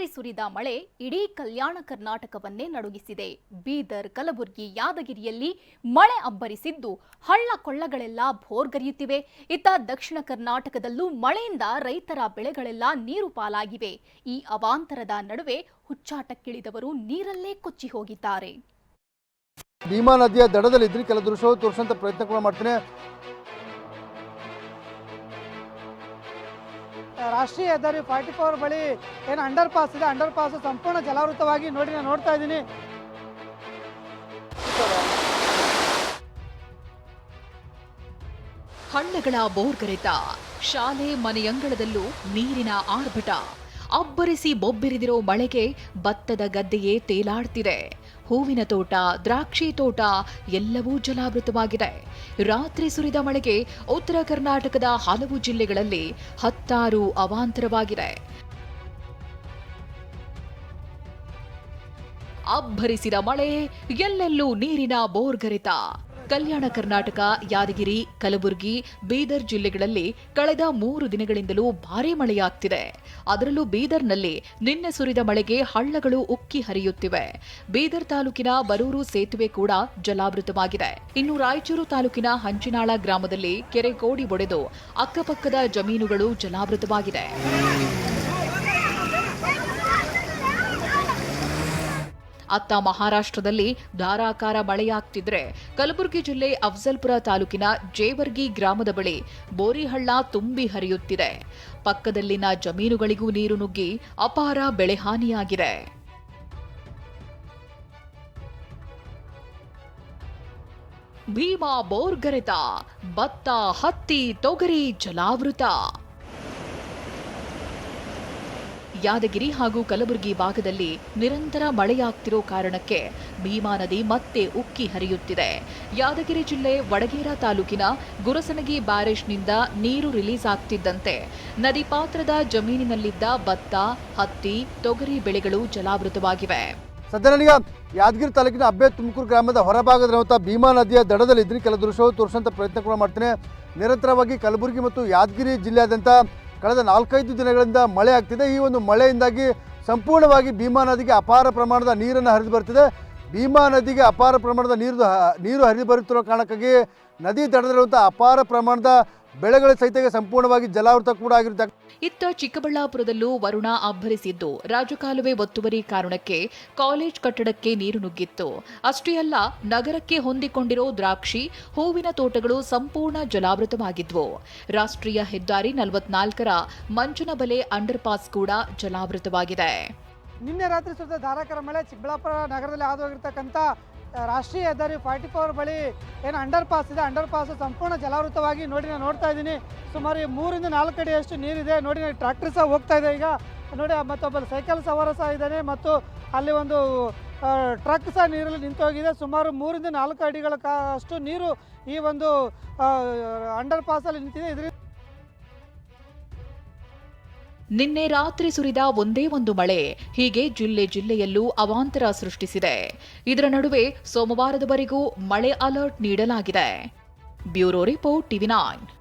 ರಾತ್ರಿ ಸುರಿದ ಮಳೆ ಇಡೀ ಕಲ್ಯಾಣ ಕರ್ನಾಟಕವನ್ನೇ ನಡುಗಿಸಿದೆ. ಬೀದರ್, ಕಲಬುರಗಿ, ಯಾದಗಿರಿಯಲ್ಲಿ ಮಳೆ ಅಬ್ಬರಿಸಿದ್ದು ಹಳ್ಳ ಕೊಳ್ಳಗಳೆಲ್ಲ ಭೋರ್ಗರಿಯುತ್ತಿವೆ. ಇತ್ತ ದಕ್ಷಿಣ ಕರ್ನಾಟಕದಲ್ಲೂ ಮಳೆಯಿಂದ ರೈತರ ಬೆಳೆಗಳೆಲ್ಲ ನೀರು ಪಾಲಾಗಿವೆ. ಈ ಅವಾಂತರದ ನಡುವೆ ಹುಚ್ಚಾಟಕ್ಕಿಳಿದವರು ನೀರಲ್ಲೇ ಕೊಚ್ಚಿ ಹೋಗಿದ್ದಾರೆ. ಭೀಮಾ ನದಿಯ ದಡದಲ್ಲಿದ್ದರೆ ಕೆಲ ತೋರಿಸುವಂತ ಪ್ರಯತ್ನ ಕೂಡ ಮಾಡ್ತೀನಿ. ರಾಷ್ಟ್ರೀಯ ಹೆದ್ದಾರಿ ಫಾರ್ಟಿ ಫೋರ್ ಬಳಿ ಏನು ಅಂಡರ್ ಪಾಸ್ ಇದೆ. ಅಂಡರ್ ಪಾಸ್ ಸಂಪೂರ್ಣ ಜಲಾವೃತವಾಗಿ ನೋಡಿ ನಾನು ನೋಡ್ತಾ ಇದ್ದೀನಿ. ಹಳ್ಳಗಳ ಬೋರ್ಗರೆತ. ಶಾಲೆ ಮನೆಯಂಗಳದಲ್ಲೂ ನೀರಿನ ಆರ್ಭಟ. ಅಬ್ಬರಿಸಿ ಬೊಬ್ಬಿರಿದಿರೋ ಮಳೆಗೆ ಭತ್ತದ ಗದ್ದೆಯೇ ತೇಲಾಡ್ತಿದೆ. ಹೂವಿನ ತೋಟ, ದ್ರಾಕ್ಷಿ ತೋಟ ಎಲ್ಲವೂ ಜಲಾವೃತವಾಗಿದೆ. ರಾತ್ರಿ ಸುರಿದ ಮಳೆಗೆ ಉತ್ತರ ಕರ್ನಾಟಕದ ಹಲವು ಜಿಲ್ಲೆಗಳಲ್ಲಿ ಹತ್ತಾರು ಅವಾಂತರವಾಗಿದೆ. ಅಬ್ಬರಿಸಿದ ಮಳೆ, ಎಲ್ಲೆಲ್ಲೂ ನೀರಿನ ಬೋರ್ಗರೆತ. ಕಲ್ಯಾಣ ಕರ್ನಾಟಕ, ಯಾದಗಿರಿ, ಕಲಬುರಗಿ, ಬೀದರ್ ಜಿಲ್ಲೆಗಳಲ್ಲಿ ಕಳೆದ ಮೂರು ದಿನಗಳಿಂದಲೂ ಭಾರೀ ಮಳೆಯಾಗ್ತಿದೆ. ಅದರಲ್ಲೂ ಬೀದರ್ನಲ್ಲಿ ನಿನ್ನೆ ಸುರಿದ ಮಳೆಗೆ ಹಳ್ಳಗಳು ಉಕ್ಕಿ ಹರಿಯುತ್ತಿವೆ. ಬೀದರ್ ತಾಲೂಕಿನ ಬರೂರು ಸೇತುವೆ ಕೂಡ ಜಲಾವೃತವಾಗಿದೆ. ಇನ್ನು ರಾಯಚೂರು ತಾಲೂಕಿನ ಹಂಚಿನಾಳ ಗ್ರಾಮದಲ್ಲಿ ಕೆರೆ ಕೋಡಿ ಒಡೆದು ಅಕ್ಕಪಕ್ಕದ ಜಮೀನುಗಳು ಜಲಾವೃತವಾಗಿದೆ. ಅತ್ತ ಮಹಾರಾಷ್ಟ್ರದಲ್ಲಿ ಧಾರಾಕಾರ ಮಳೆಯಾಗ್ತಿದ್ರೆ ಕಲಬುರಗಿ ಜಿಲ್ಲೆ ಅಫ್ಜಲ್ಪುರ ತಾಲೂಕಿನ ಜೇವರ್ಗಿ ಗ್ರಾಮದ ಬಳಿ ಬೋರಿಹಳ್ಳ ತುಂಬಿ ಹರಿಯುತ್ತಿದೆ. ಪಕ್ಕದಲ್ಲಿನ ಜಮೀನುಗಳಿಗೂ ನೀರು ನುಗ್ಗಿ ಅಪಾರ ಬೆಳೆಹಾನಿಯಾಗಿದೆ ಭೀಮಾ ಬೋರ್ಗರೆತ, ಭತ್ತ, ಹತ್ತಿ, ತೊಗರಿ, ಜಲಾವೃತ. ಯಾದಗಿರಿ ಹಾಗೂ ಕಲಬುರಗಿ ಭಾಗದಲ್ಲಿ ನಿರಂತರ ಮಳೆಯಾಗ್ತಿರೋ ಕಾರಣಕ್ಕೆ ಭೀಮಾ ನದಿ ಮತ್ತೆ ಉಕ್ಕಿ ಹರಿಯುತ್ತಿದೆ. ಯಾದಗಿರಿ ಜಿಲ್ಲೆ ವಡಗೇರ ತಾಲೂಕಿನ ಗುರಸನಗಿ ಬ್ಯಾರೇಜ್ನಿಂದ ನೀರು ರಿಲೀಸ್ ಆಗ್ತಿದ್ದಂತೆ ನದಿ ಪಾತ್ರದ ಜಮೀನಿನಲ್ಲಿದ್ದ ಭತ್ತ, ಹತ್ತಿ, ತೊಗರಿ ಬೆಳೆಗಳು ಜಲಾವೃತವಾಗಿವೆ. ಸದ್ಯ ನನಗೆ ಯಾದಗಿರಿ ತಾಲೂಕಿನ ಅಬ್ಬೆ ತುಮಕೂರು ಗ್ರಾಮದ ಹೊರಭಾಗದಲ್ಲಿರುವಂಥ ಭೀಮಾ ನದಿಯ ದಡದಲ್ಲಿದ್ದರೆ ಕೆಲ ದೃಶ್ಯವು ತೋರಿಸೋಂಥ ಪ್ರಯತ್ನ ಕೂಡ ಮಾಡ್ತೇನೆ. ನಿರಂತರವಾಗಿ ಕಲಬುರಗಿ ಮತ್ತು ಯಾದಗಿರಿ ಜಿಲ್ಲೆಯಾದ್ಯಂತ ಕಳೆದ ನಾಲ್ಕೈದು ದಿನಗಳಿಂದ ಮಳೆ ಆಗ್ತಿದೆ. ಈ ಒಂದು ಮಳೆಯಿಂದಾಗಿ ಸಂಪೂರ್ಣವಾಗಿ ಭೀಮಾ ನದಿಗೆ ಅಪಾರ ಪ್ರಮಾಣದ ನೀರನ್ನು ಹರಿದು ಬರ್ತಿದೆ ಭೀಮಾ ನದಿಗೆ ಅಪಾರ ಪ್ರಮಾಣದ ನೀರು ನೀರು ಹರಿದು ಬರುತ್ತಿರುವ ಕಾರಣಕ್ಕಾಗಿ ನದಿ ದಡದಲ್ಲಿರುವಂಥ ಅಪಾರ ಪ್ರಮಾಣದ ಬೆಳೆಗಳ ಸಹಿತ ಸಂಪೂರ್ಣವಾಗಿ ಜಲಾವೃತ ಕೂಡ ಆಗಿರುತ್ತೆ ಇತ್ತ ಚಿಕ್ಕಬಳ್ಳಾಪುರದಲ್ಲೂ ವರುಣ ಅಬ್ಬರಿಸಿದ್ದು. ರಾಜಕಾಲುವೆ ಒತ್ತುವರಿ ಕಾರಣಕ್ಕೆ ಕಾಲೇಜ್ ಕಟ್ಟಡಕ್ಕೆ ನೀರು ನುಗ್ಗಿತ್ತು. ಅಷ್ಟೇ ಅಲ್ಲ, ನಗರಕ್ಕೆ ಹೊಂದಿಕೊಂಡಿರೋ ದ್ರಾಕ್ಷಿ, ಹೂವಿನ ತೋಟಗಳು ಸಂಪೂರ್ಣ ಜಲಾವೃತವಾಗಿದ್ವು. ರಾಷ್ಟ್ರೀಯ ಹೆದ್ದಾರಿ ನಲವತ್ನಾಲ್ಕರ ಮಂಚನಬಲೆ ಅಂಡರ್ ಪಾಸ್ ಕೂಡ ಜಲಾವೃತವಾಗಿದೆ. ನಿನ್ನೆ ರಾತ್ರಿ ಸುರಿದ ಧಾರಾಕಾರ ಮಳೆ ಚಿಕ್ಕಬಳ್ಳಾಪುರ ನಗರದಲ್ಲಿ ಹಾದು ಹೋಗಿರ್ತಕ್ಕಂಥ ರಾಷ್ಟ್ರೀಯ ಹೆದ್ದಾರಿ ಫಾರ್ಟಿ ಫೋರ್ ಬಳಿ ಏನು ಅಂಡರ್ ಪಾಸ್ ಇದೆ. ಅಂಡರ್ ಪಾಸ್ ಸಂಪೂರ್ಣ ಜಲಾವೃತವಾಗಿ ನೋಡಿ ನಾನು ನೋಡ್ತಾ ಇದ್ದೀನಿ. ಸುಮಾರು ಮೂರಿಂದ ನಾಲ್ಕು ಅಡಿಯಷ್ಟು ನೀರಿದೆ. ನೋಡಿ ಟ್ರ್ಯಾಕ್ಟರ್ ಸಹ ಹೋಗ್ತಾ ಇದೆ ಈಗ. ನೋಡಿ ಮತ್ತೊಬ್ಬ ಸೈಕಲ್ ಸವಾರ ಸಹ ಇದ್ದಾನೆ ಮತ್ತು ಅಲ್ಲಿ ಒಂದು ಟ್ರಕ್ ಸಹ ನೀರಲ್ಲಿ ನಿಂತು ಹೋಗಿದೆ. ಸುಮಾರು ಮೂರಿಂದ ನಾಲ್ಕು ಅಡಿಗಳ ಅಷ್ಟು ನೀರು ಈ ಒಂದು ಅಂಡರ್ ಪಾಸಲ್ಲಿ ನಿಂತಿದೆ. ಇದರಿಂದ ನಿನ್ನೆ ರಾತ್ರಿ ಸುರಿದ ಒಂದೇ ಒಂದು ಮಳೆ ಹೀಗೆ ಜಿಲ್ಲೆ ಜಿಲ್ಲೆಯಲ್ಲೂ ಅವಾಂತರ ಸೃಷ್ಟಿಸಿದೆ. ಇದರ ನಡುವೆ ಸೋಮವಾರದವರೆಗೂ ಮಳೆ ಅಲರ್ಟ್ ನೀಡಲಾಗಿದೆ. Bureau report TV nine.